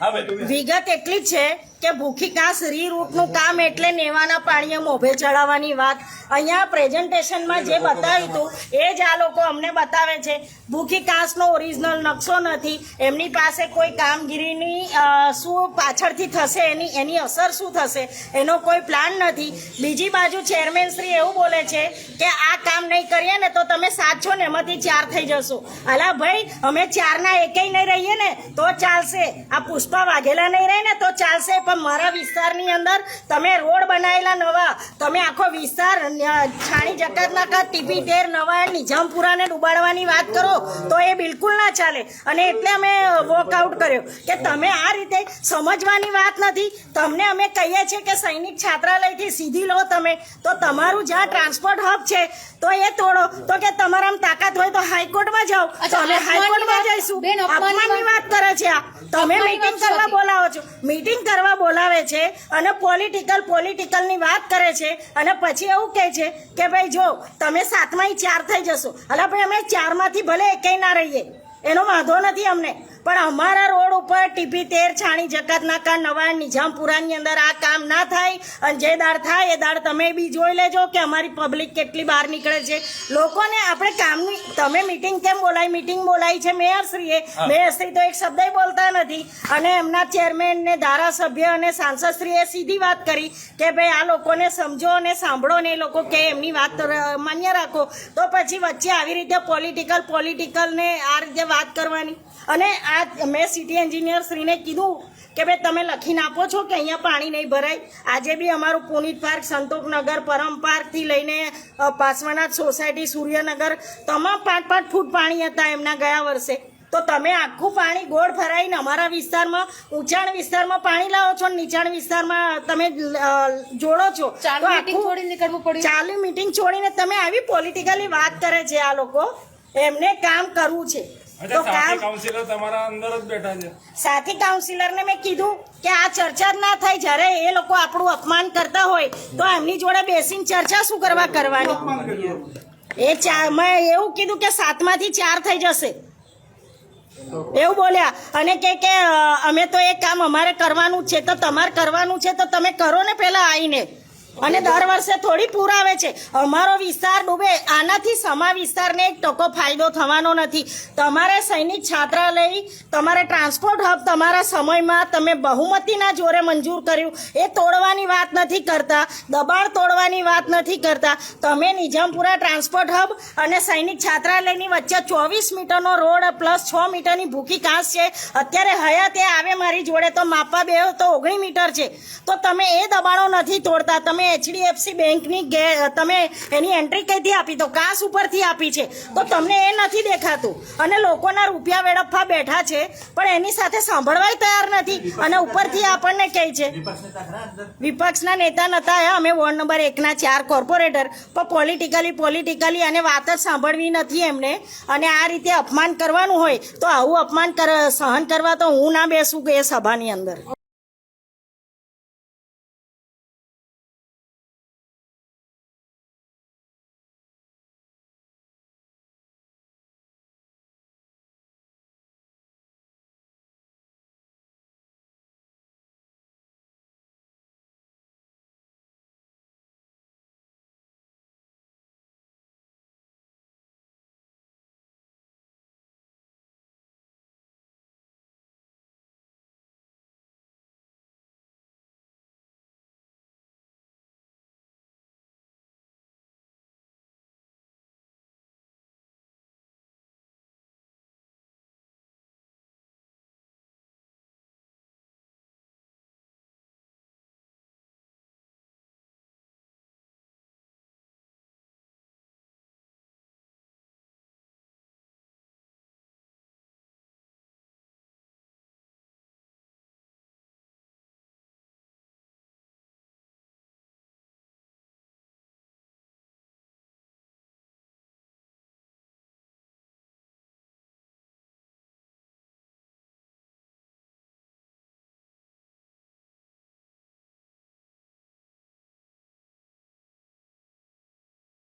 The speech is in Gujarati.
વિગત એટલી છે કે ભૂખી કાંસ રીરૂટનું કામ એટલે નેવાના પાણીએ મોભે ચડાવવાની વાત. અહીંયા પ્રેઝન્ટેશનમાં જે બતાવ્યું હતું, એ જ આ લોકો અમને બતાવે છે. ભૂખી કાંસનો ઓરિજિનલ નકશો નથી. એમની પાસે કોઈ કામગીરીની શું પાછળથી થશે, એની એની અસર શું થશે, એનો કોઈ પ્લાન નથી. બીજી બાજુ ચેરમેન શ્રી એવું બોલે છે કે આ કામ નહીં કરીએ ને તો તમે સાત છો ને એમાંથી ચાર થઈ જશો. અલા ભાઈ, અમે ચારના એકેય નહીં રહીએ ને, તો ચાલશે. આ પુષ્પા વાઘેલા નહીં રહે ને, તો ચાલશે પણ મારા વિસ્તારની અંદર તમે રોડ બનાવેલા નવા. તમે આખો વિસ્તાર છાણી જકાતના ટીપી ટેર નવા નિઝામપુરાને ડૂબાડવાની વાત કરો તો એ બિલકુલ ના ચાલે. અને એટલે અમે વોકઆઉટ કર્યો કે તમે આ રીતે સમજવાની વાત નથી. તમને અમે કહીએ છીએ કે સૈનિક છાત્રાલયથી સીધી લો તમે. તો તમારું જ્યાં ટ્રાન્સપોર્ટ હબ છે તો એ તોડો. તો કે તમારામાં તાકાત હોય તો હાઈકોર્ટમાં જાઓ. તો અમે હાઈકોર્ટમાં જઈશું. અપમાનની વાત કરે છે આ. તમે મીટિંગ કરવા બોલાવો છો. મીટિંગ કરવા બોલાવે છે અને પોલિટિકલ પોલિટિકલની વાત કરે છે અને પછી એવું કહે છે કે ભાઈ જો, તમે સાતમાં ચાર થઈ જશો. એટલે ભાઈ, અમે ચારમાંથી ભલે એકેય ના રહીએ. એનો વાંધો નથી અમને. પણ અમારા રોડ ઉપર ટીપી તેર છાણી જકાત નાકા નવા નિઝામપુરાની અંદર આ કામ ના થાય અને જે દાળ થાય એ દાળ તમે બી જોઈ લેજો કે અમારી પબ્લિક કેટલી બહાર નીકળે છે. લોકોને આપણે કામની તમે મીટિંગ કેમ બોલાવી મીટિંગ બોલાવી છે મેયરશ્રીએ. મેયરશ્રી તો એક શબ્દ બોલતા નથી. અને એમના ચેરમેન ને ધારાસભ્ય અને સાંસદશ્રીએ સીધી વાત કરી કે ભાઈ આ લોકોને સમજો અને સાંભળો ને એ લોકો કે એમની વાત માન્ય રાખો. તો પછી વચ્ચે આવી રીતે પોલિટિકલ પોલિટિકલ ને આ રીતે વાત કરવાની. અને આ મેં સિટી એન્જિનિયર શ્રીને કીધું કે ભાઈ તમે લખીને આપો છો કે અહીંયા પાણી નહીં ભરાય. આજે બી અમારું પુનિત પાર્ક સંતોકનગર પરમ પાર્કથી લઈને પાસવાનાથ સોસાયટી સૂર્યનગર તમામ પાંચ પાંચ ફૂટ પાણી હતા એમના ગયા વર્ષે. તો તમે આખું પાણી ગોળ ભરાઈને અમારા વિસ્તારમાં ઊંચાણ વિસ્તારમાં પાણી લાવો છો નીચાણ વિસ્તારમાં તમે જોડો છો. ચાલુ આખું- છોડીને પડ્યું? ચાલુ મીટિંગ છોડીને તમે આવી પોલિટિકલી વાત કરે છે આ લોકો. એમને કામ કરવું છે. તો સાથી કામ કાઉન્સિલર તમારા અંદર જ બેઠા છે. સાથી કાઉન્સિલરને મેં કીધું કે આ ચર્ચા જ ના થાય જ્યારે એ લોકો આપણું અપમાન કરતા હોય તો એમની જોડે બેસીને ચર્ચા શું કરવા કરવાની? એ ચાર મેં એવું કીધું કે સાતમાંથી ચાર થઈ જશે. એવું બોલ્યા. અને કે કે અમે તો એ કામ અમારે કરવાનું છે તો તમારે કરવાનું છે તો તમે કરો ને પેલા આવીને અને દર વર્ષે થોડી પૂર આવે છે. અમારો વિસ્તાર ડૂબે. આનાથી સમા વિસ્તારને એક ટકો ફાયદો થવાનો નથી. તમારે સૈનિક છાત્રાલય, તમારે ટ્રાન્સપોર્ટ હબ તમારા સમયમાં તમે બહુમતીના જોરે મંજૂર કર્યું. એ તોડવાની વાત નથી કરતા. દબાણ તોડવાની વાત નથી કરતા. તમે નિઝામપુરા ટ્રાન્સપોર્ટ હબ અને સૈનિક છાત્રાલયની વચ્ચે ચોવીસ મીટરનો રોડ પ્લસ છ મીટરની ભૂખી કાંસ છે. અત્યારે હયાતે આવે મારી જોડે તો માપવા બે તો ઓગણી મીટર છે. તો તમે એ દબાણો નથી તોડતા. તમે એચડીએફસી બેંકની તમે એની એન્ટ્રી કઈથી આપી? તો કાસ ઉપરથી આપી છે. તો તમને એ નથી દેખાતું. અને લોકોના રૂપિયા વેડફવા બેઠા છે, પણ એની સાથે સાંભળવાય તૈયાર નથી. અને ઉપરથી આપણને કહે છે, વિપક્ષના નેતા નતા અમે વોર્ડ નંબર એકના ચાર કોર્પોરેટર, પણ પોલિટિકલી પોલિટિકલી અને વાત જ સાંભળવી નથી એમને. અને આ રીતે અપમાન કરવાનું હોય, તો આવું અપમાન સહન કરવા તો હું ના બેસું કે એ સભાની અંદર.